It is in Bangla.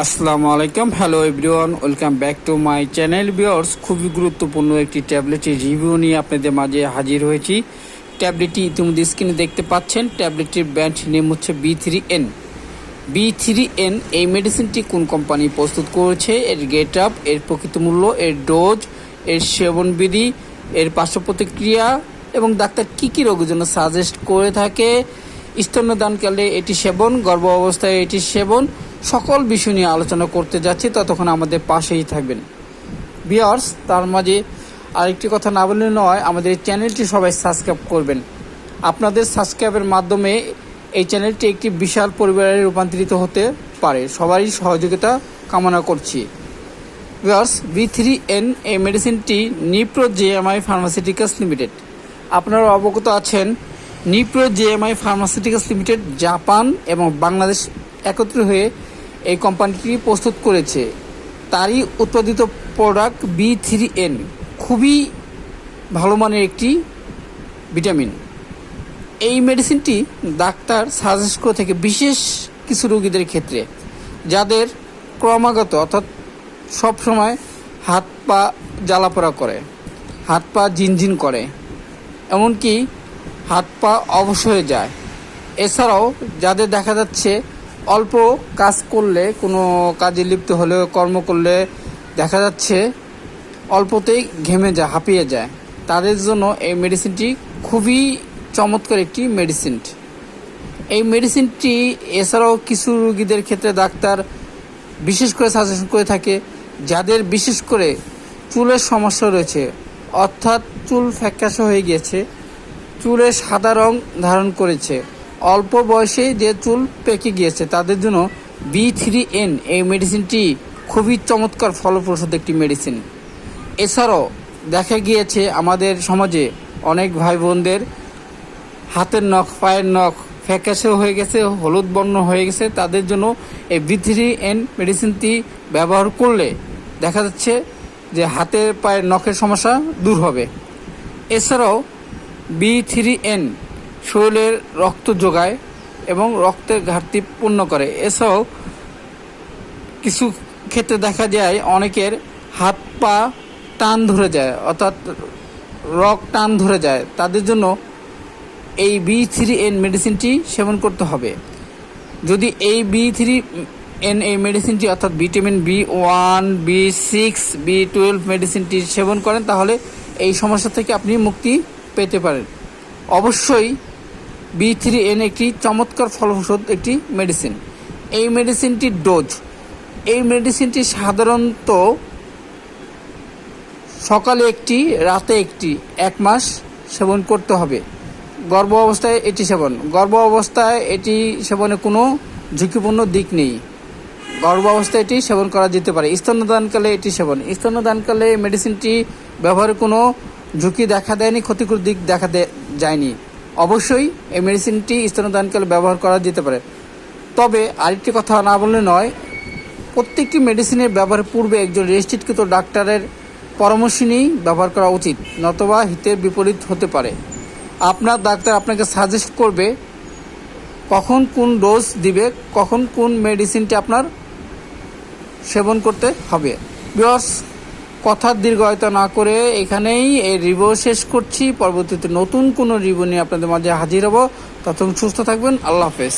আসসালামু আলাইকুম। Hello everyone welcome back to my channel viewers খুবই গুরুত্বপূর্ণ একটি ট্যাবলেটের রিভিউ নিয়ে আপনাদের মাঝে হাজির হয়েছি। ট্যাবলেটটি ইতিমধ্যে স্ক্রিনে দেখতে পাচ্ছেন। ট্যাবলেটটির ব্র্যান্ড নেম হচ্ছে B three N B three N এই মেডিসিনটি কোন কোম্পানি প্রস্তুত করেছে? এর গেট আপ এর প্রকৃত মূল্য, এর ডোজ এর সেবনবিধি এর পার্শ্ব প্রতিক্রিয়া, এবং ডাক্তার কী কী রোগের জন্য সাজেস্ট করে থাকে? স্তন্যদানকালে এটি সেবন, গর্ভ অবস্থায় এটি সেবন, সকল বিষয় নিয়ে আলোচনা করতে যাচ্ছি, ততক্ষণ আমাদের পাশেই থাকবেন। বিয়ার্স তার মাঝে আরেকটি কথা না বললে নয়, আমাদের চ্যানেলটি সবাই সাবস্ক্রাইব করবেন। আপনাদের সাবস্ক্রাইবের মাধ্যমে এই চ্যানেলটি একটি বিশাল পরিবারে রূপান্তরিত হতে পারে। সবারই সহযোগিতা কামনা করছি। ভিউয়ার্স বি থ্রি এন এই মেডিসিনটি নিপ্রো জেএমআই ফার্মাসিউটিক্যালস লিমিটেড। আপনারা অবগত আছেন Nipro JMI pharmaceuticals limited Japan এবং বাংলাদেশ একত্রিত হয়ে এই কোম্পানিটি প্রস্তুত করেছে। তারই উৎপাদিত প্রোডাক্ট বি থ্রি এন খুবই ভালো মানের একটি ভিটামিন এই মেডিসিনটি ডাক্তার সাজেস্ট করে থাকে বিশেষ কিছু রোগীদের ক্ষেত্রে, যাদের ক্রমাগত অর্থাৎ সব সময় হাত পা জ্বালাপোড়া করে, হাত পা ঝিনঝিন করে। এমনকি হাত পা অবশ হয়ে যায়। এছাড়াও যাদের দেখা যাচ্ছে অল্প কাজ করলে, কোনো কাজে লিপ্ত হলে কর্ম করলে দেখা যাচ্ছে অল্পতেই ঘেমে যায়, হাঁপিয়ে যায়। তাদের জন্য এই মেডিসিনটি খুবই চমৎকার একটি মেডিসিন এই মেডিসিনটি এছাড়াও কিছু রোগীদের ক্ষেত্রে ডাক্তার বিশেষ করে সাজেশন করে থাকে, যাদের বিশেষ করে চুলের সমস্যা রয়েছে, অর্থাৎ চুল ফ্যাকাশো হয়ে গিয়েছে চুলের সাদা রং ধারণ করেছে। অল্প বয়সে যে চুল পেকে গিয়েছে, তাদের জন্য বি থ্রি এন, এই মেডিসিনটি খুবই চমৎকার ফলপ্রসূ একটি মেডিসিন। এছাড়াও দেখা গিয়েছে আমাদের সমাজে অনেক ভাই বোনদের হাতের নখ, পায়ের নখ ফ্যাকাশে হয়ে গেছে, হলুদ বর্ণ হয়ে গেছে, তাদের জন্য এই বি থ্রি এন মেডিসিনটি ব্যবহার করলে দেখা যাচ্ছে যে হাতের পায়ের নখের সমস্যা দূর হবে। এছাড়াও বি থ্রি এন শরীরের রক্ত যোগায় এবং রক্তের ঘাটতি পূর্ণ করে। এছাড়াও কিছু ক্ষেত্রে দেখা যায় অনেকের হাত পা টান ধরে যায়, অর্থাৎ রক টান ধরে যায়। তাদের জন্য এই বি থ্রি এন মেডিসিনটি সেবন করতে হবে। যদি এই বি থ্রি এন এই মেডিসিনটি, অর্থাৎ vitamin B one, B six, B twelve মেডিসিনটি সেবন করেন, তাহলে এই সমস্যা থেকে আপনি মুক্তি পেতে পারেন। অবশ্যই বি থ্রি এন একটি চমৎকার ফলপ্রসূ একটি মেডিসিন এই মেডিসিনটির ডোজ এই মেডিসিনটি সাধারণত সকালে একটি, রাতে একটি, এক মাস সেবন করতে হবে। গর্ভ অবস্থায় এটি সেবন। গর্ভ অবস্থায় এটি সেবনে কোনো ঝুঁকিপূর্ণ দিক নেই। গর্ভ অবস্থায় এটি সেবন করা যেতে পারে। স্তন্যদানকালে এটি সেবন। স্তন্যদানকালে মেডিসিনটি ব্যবহারের কোনো ঝুঁকি দেখা দেয়নি, ক্ষতিকর দিক দেখা যায়নি। অবশ্যই এই মেডিসিনটি স্তন্যদানকালে ব্যবহার করা যেতে পারে। তবে আরেকটি কথা না বললে নয়, প্রত্যেকটি মেডিসিনের ব্যবহারের পূর্বে একজন রেজিস্ট্রিকৃত ডাক্তারের পরামর্শ নিয়েই ব্যবহার করা উচিত, নতবা হিতের বিপরীত হতে পারে। আপনার ডাক্তার আপনাকে সাজেস্ট করবে কখন কোন ডোজ দিবে, কখন কোন মেডিসিনটি আপনার সেবন করতে হবে। বিকজ কথার দীর্ঘায়িত না করে এখানেই এই রিভো শেষ করছি। পরবর্তীতে নতুন কোনো রিভিউ নিয়ে আপনাদের মাঝে হাজির হব। ততক্ষণ সুস্থ থাকবেন। আল্লাহ হাফেজ।